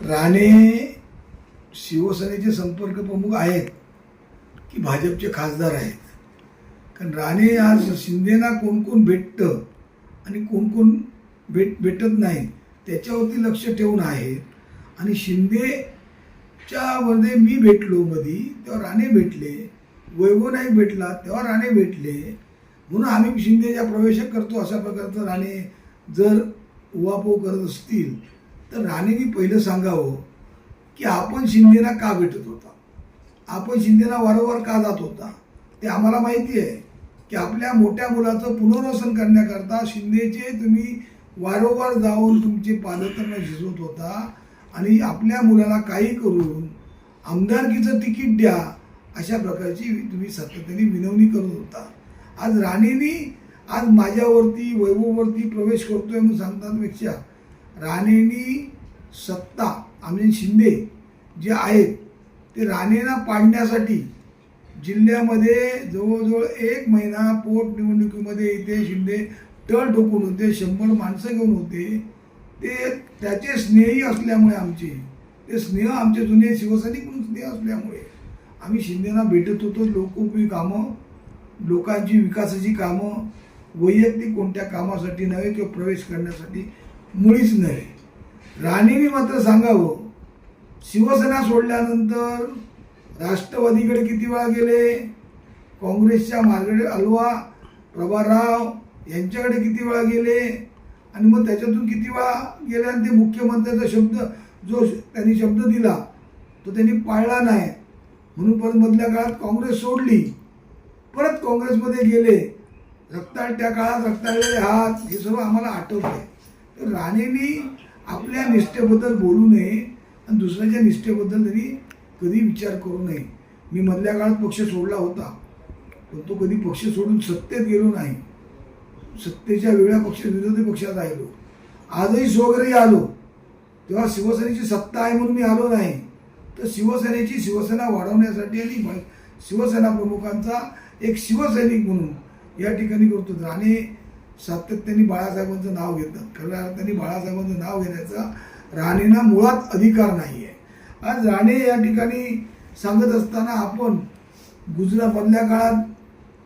राणे शिवसेनेचे संपर्क प्रमुख आहेत की भाजपचे खासदार आहेत. कारण राणे आज शिंदेना कोण कोण भेटतं आणि कोण कोण भेट भेटत नाही त्याच्यावरती लक्ष ठेवून आहे आणि शिंदेच्या मध्ये मी भेटलो मधी तेव्हा राणे भेटले वैभव नाईक भेटला तेव्हा राणे भेटले. म्हणून आम्ही शिंदेच्या प्रवेश करतो अशा प्रकारचं राणे जर उहापोह करत असतील. तर राणेनी पहिलं सांगावं की आपण शिंदेना का भेटत होता? आपण शिंदेना वारंवार का जात होता? ते आम्हाला माहिती आहे की आपल्या मोठ्या मुलाचं पुनर्वसन करण्याकरता शिंदेचे तुम्ही वारंवार जाऊन तुमचे पालकांना झिजवत होता आणि आपल्या मुलाला काही करून आमदारकीचं तिकीट द्या अशा प्रकारची तुम्ही सातत्याने विनवणी करत होता. आज राणेनी आज माझ्यावरती वैभववरती प्रवेश करतोय म्हणून सांगतापेक्षा राणेनी सत्ता आम्ही शिंदे जे आहेत ते राणेंना पाडण्यासाठी जिल्ह्यामध्ये जवळजवळ एक महिना पोटनिवडणुकीमध्ये इथे शिंदे तळ ठोकून होते शंभर माणसं घेऊन होते. ते त्याचे स्नेही असल्यामुळे आमचे ते स्नेह आमचे जुने शिवसैनिक म्हणून स्नेह असल्यामुळे आम्ही शिंदेना भेटत होतो. लोकोपयोगी कामं लोकांची विकासाची कामं वैयक्तिक कोणत्या कामासाठी नव्हे किंवा प्रवेश करण्यासाठी मुळीच नाही. राणीने मात्र सांगावं शिवसेना सोडल्यानंतर राष्ट्रवादीकडे किती वेळा गेले? काँग्रेसच्या मार्गडे अलवा प्रभाराव यांच्याकडे किती वेळा गेले? आणि मग त्याच्यातून किती वेळा गेले? आणि ते मुख्यमंत्र्याचा शब्द जो त्यांनी शब्द दिला तो त्यांनी पाळला नाही. म्हणून परत मधल्या काळात काँग्रेस सोडली. परत काँग्रेसमध्ये गेले. रक्ताळ त्या काळात रक्ताळलेले हात हे सर्व आम्हाला आठवत आहे तर राणेंनी आपल्या निष्ठेबद्दल बोलू नये आणि दुसऱ्याच्या निष्ठेबद्दल त्यांनी कधी विचार करू नये. मी मधल्या काळात पक्ष सोडला होता पण तो कधी पक्ष सोडून सत्तेत गेलो नाही. सत्तेच्या वेगळ्या पक्ष विरोधी पक्षात राहिलो आजही स्वघरी आलो. तेव्हा शिवसेनेची सत्ता आहे म्हणून मी आलो नाही. तर शिवसेनेची शिवसेना वाढवण्यासाठी आणि शिवसेना प्रमुखांचा एक शिवसैनिक म्हणून या ठिकाणी करतो. राणे सातत्याने बाळासाहेबांचं नाव घेतात खऱ्या अर्थाने बाळासाहेबांचं नाव घेण्याचा राणेंना मुळात अधिकार नाही आहे आज राणे या ठिकाणी सांगत असताना आपण गुजरात मधल्या काळात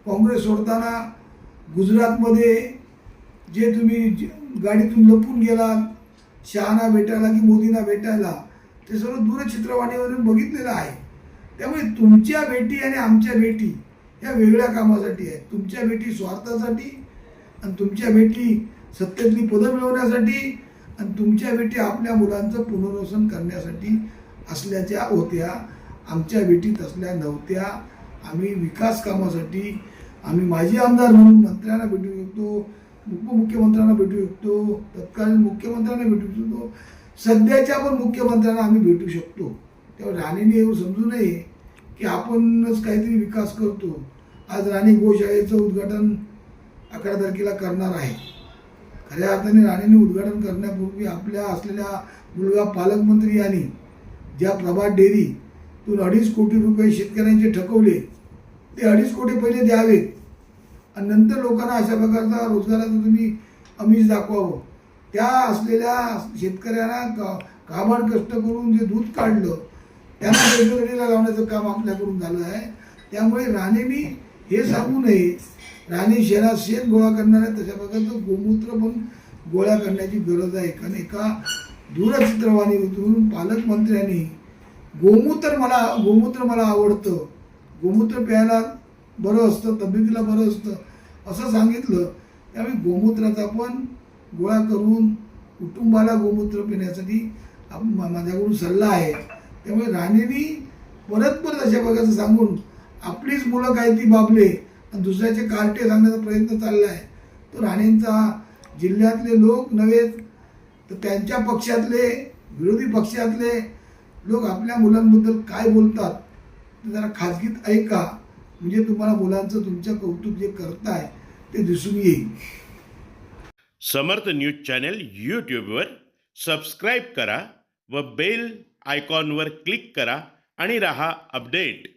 काँग्रेस सोडताना गुजरातमध्ये जे तुम्ही जे- गाडीतून लपून गेलात शहाना भेटायला की मोदींना भेटायला ते सर्व दूरचित्रवाणीवरून बघितलेलं आहे. त्यामुळे तुमच्या भेटी आणि आमच्या भेटी या वेगळ्या कामासाठी आहेत. तुमच्या भेटी स्वार्थासाठी आणि तुमच्या भेटी सत्तेतली पदं मिळवण्यासाठी आणि तुमच्या भेटी आपल्या मुलांचं पुनर्वसन करण्यासाठी असल्याच्या होत्या आमच्या भेटी तसल्या नव्हत्या. आम्ही विकास कामासाठी आम्ही माजी आमदार म्हणून मंत्र्यांना भेटू शकतो उपमुख्यमंत्र्यांना भेटू शकतो तत्कालीन मुख्यमंत्र्यांना भेटू शकतो सध्याच्या पण मुख्यमंत्र्यांना आम्ही भेटू शकतो. तेव्हा राणेने एवढं समजू नये की आपणच काहीतरी विकास करतो. आज राणी गोशाळेचं उद्घाटन अकरा तारखेला करणार आहे. खऱ्या अर्थाने राणेंनी उद्घाटन करण्यापूर्वी आपल्या असलेल्या मुलगा पालकमंत्री यांनी ज्या प्रभात डेअरीतून अडीच कोटी रुपये शेतकऱ्यांचे ठकवले ते अडीच कोटी पहिले द्यावेत. आणि नंतर लोकांना अशा प्रकारचा रोजगाराचं तुम्ही अमीष दाखवावं. त्या असलेल्या शेतकऱ्यांना का काबाड कष्ट करून जे दूध काढलं त्यांना रेल्वेगाडीला लावण्याचं काम आपल्याकडून झालं आहे. त्यामुळे राणेंनी हे सांगू नये. राणी शहरात शेत गोळा करणार आहे तशा प्रकारचं गोमूत्र पण गोळा करण्याची गरज आहे. कारण एका दूरचित्रवाणीतून पालकमंत्र्यांनी गोमूत्र मला गोमूत्र मला आवडतं. गोमूत्र प्यायला बरं असतं तब्येतीला बरं असतं असं सांगितलं. त्यामुळे गोमूत्राचा पण गोळा करून कुटुंबाला गोमूत्र पिण्यासाठी माझ्याकडून सल्ला आहे. त्यामुळे राणीनी परत परत अशा प्रकारचं सांगून आपलीच मुलं काय ती बाबले आणि दुसऱ्याचे कार्टे सांगण्याचा प्रयत्न चालला आहे तो राणेंचा जिल्ह्यातले लोक नव्हे तर त्यांच्या पक्षातले विरोधी पक्षातले लोक आपल्या मुलांबद्दल काय बोलतात ते जरा खाजगीत ऐका. म्हणजे तुम्हाला मुलांचं तुमचं कौतुक जे करताय ते दिसून येईल. समर्थ न्यूज चॅनल यूट्यूबवर सबस्क्राईब करा व बेल आयकॉनवर क्लिक करा आणि रहा अपडेट.